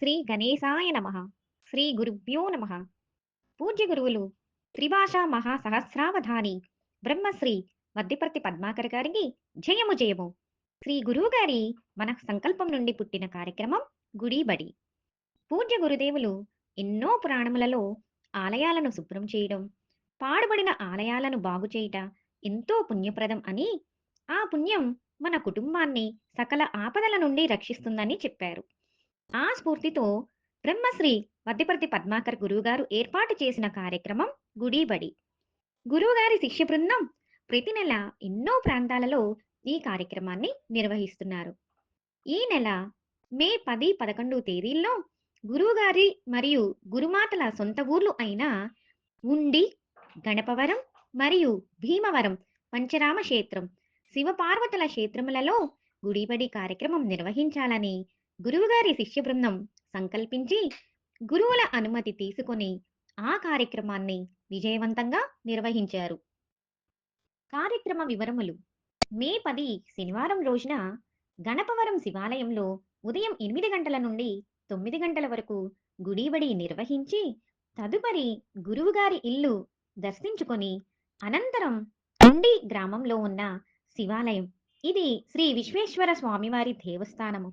శ్రీ గణేశాయ నమ. శ్రీ గురుభ్యో నమ. పూజ్య గురువులు త్రిభాషా మహాసహస్రావధాని బ్రహ్మశ్రీ వద్దిపర్తి పద్మాకర్ గారికి జయము జయము. శ్రీ గురువు గారి మన సంకల్పం నుండి పుట్టిన కార్యక్రమం గుడిబడి. పూజ్య గురుదేవులు ఎన్నో పురాణములలో ఆలయాలను శుభ్రం చేయడం పాడుబడిన ఆలయాలను బాగు చేయట ఎంతో పుణ్యప్రదం అని ఆ పుణ్యం మన కుటుంబాన్ని సకల ఆపదల నుండి రక్షిస్తుందని చెప్పారు. ఆ స్ఫూర్తితో బ్రహ్మశ్రీ మధ్యపర్తి పద్మాకర్ గురువుగారు ఏర్పాటు చేసిన కార్యక్రమం గుడిబడి. గురువుగారి శిష్య బృందం ప్రతి నెల ఎన్నో ప్రాంతాలలో ఈ కార్యక్రమాన్ని నిర్వహిస్తున్నారు. ఈ నెల మే పది పదకొండు తేదీల్లో గురువుగారి మరియు గురుమాతల సొంత ఊర్లు అయిన ఉండి గణపవరం మరియు భీమవరం పంచరామ క్షేత్రం శివపార్వతుల క్షేత్రములలో గుడిబడి కార్యక్రమం నిర్వహించాలని గురువుగారి శిష్య బృందం సంకల్పించి గురువుల అనుమతి తీసుకొని ఆ కార్యక్రమాన్ని విజయవంతంగా నిర్వహించారు. కార్యక్రమ వివరములు. మే పది శనివారం రోజున గణపవరం శివాలయంలో ఉదయం ఎనిమిది గంటల నుండి తొమ్మిది గంటల వరకు గుడిబడి నిర్వహించి తదుపరి గురువుగారి ఇల్లు దర్శించుకొని అనంతరం ఉండి గ్రామంలో ఉన్న శివాలయం. ఇది శ్రీ విశ్వేశ్వర స్వామివారి దేవస్థానము.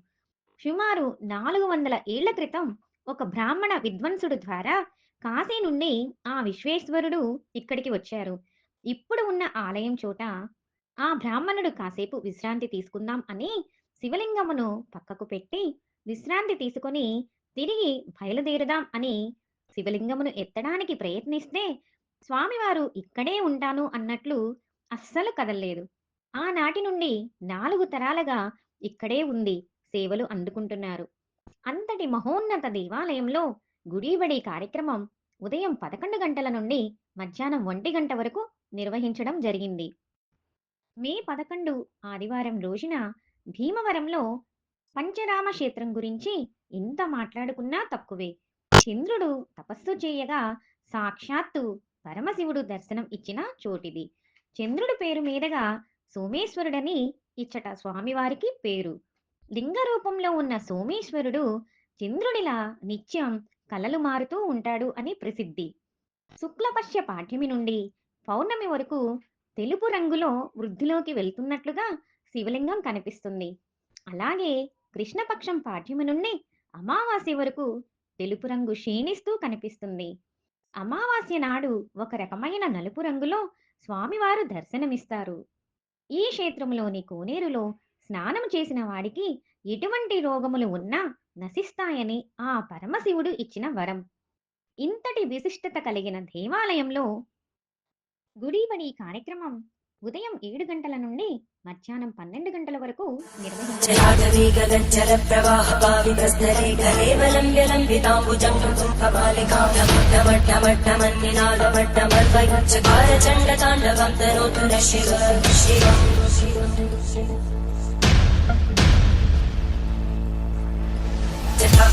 సుమారు నాలుగు వందల ఏళ్ళ క్రితం ఒక బ్రాహ్మణ విద్వాంసుడు ద్వారా కాశీ నుండి ఆ విశ్వేశ్వరుడు ఇక్కడికి వచ్చారు. ఇప్పుడు ఉన్న ఆలయం చోట ఆ బ్రాహ్మణుడు కాసేపు విశ్రాంతి తీసుకుందాం అని శివలింగమును పక్కకు పెట్టి విశ్రాంతి తీసుకొని తిరిగి బయలుదేరుదాం అని శివలింగమును ఎత్తడానికి ప్రయత్నిస్తే స్వామివారు ఇక్కడే ఉంటాను అన్నట్లు అస్సలు కదల్లేదు. ఆనాటి నుండి నాలుగు తరాలుగా ఇక్కడే ఉంది. సేవలు అందుకుంటున్నారు. అంతటి మహోన్నత దేవాలయంలో గుడిబడి కార్యక్రమం ఉదయం పదకొండు గంటల నుండి మధ్యాహ్నం ఒంటి గంట వరకు నిర్వహించడం జరిగింది. మే పదకొండు ఆదివారం రోజున భీమవరంలో పంచరామ క్షేత్రం గురించి ఎంత మాట్లాడుకున్నా తక్కువే. చంద్రుడు తపస్సు చేయగా సాక్షాత్తు పరమశివుడు దర్శనం ఇచ్చిన చోటిది. చంద్రుడి పేరు మీదగా సోమేశ్వరుడని ఇచ్చట స్వామివారికి పేరు. లింగ రూపంలో ఉన్న సోమేశ్వరుడు చంద్రుడిలా నిత్యం కలలు మారుతూ ఉంటాడు అని ప్రసిద్ధి. శుక్లపక్ష పాఠ్యమి నుండి పౌర్ణమి వరకు తెలుపు రంగులో వృద్ధిలోకి వెళ్తున్నట్లుగా శివలింగం కనిపిస్తుంది. అలాగే కృష్ణపక్షం పాఠ్యమి నుండి అమావాస్య వరకు తెలుపు రంగు క్షీణిస్తూ కనిపిస్తుంది. అమావాస్య నాడు ఒక రకమైన నలుపు రంగులో స్వామివారు దర్శనమిస్తారు. ఈ క్షేత్రంలోని కోనేరులో స్నానం చేసిన వాడికి ఎటువంటి రోగములు ఉన్నా నశిస్తాయని ఆ పరమశివుడు ఇచ్చిన వరం. ఇంతటి విశిష్టత కలిగిన దేవాలయంలో గుడిబడి కార్యక్రమం ఉదయం ఏడు గంటల నుండి మధ్యాహ్నం పన్నెండు గంటల వరకు నిర్వహించారు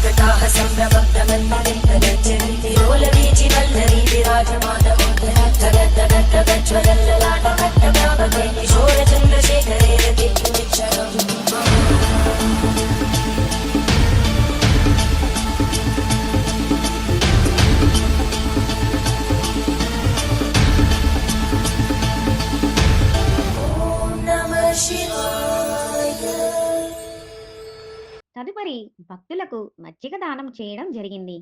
సంప్రదాహ సంభ్రమగ్రమన్మలింగ నచ్చరీతి రోల వీచి వల్లరీ విరాజమాన ఉద్దర తదుపరి భక్తులకు మజ్జిగ దానం చేయడం జరిగింది.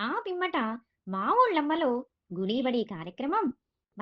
ఆ పిమ్మట మా ఊళ్ళమ్మలో గుడిబడి కార్యక్రమం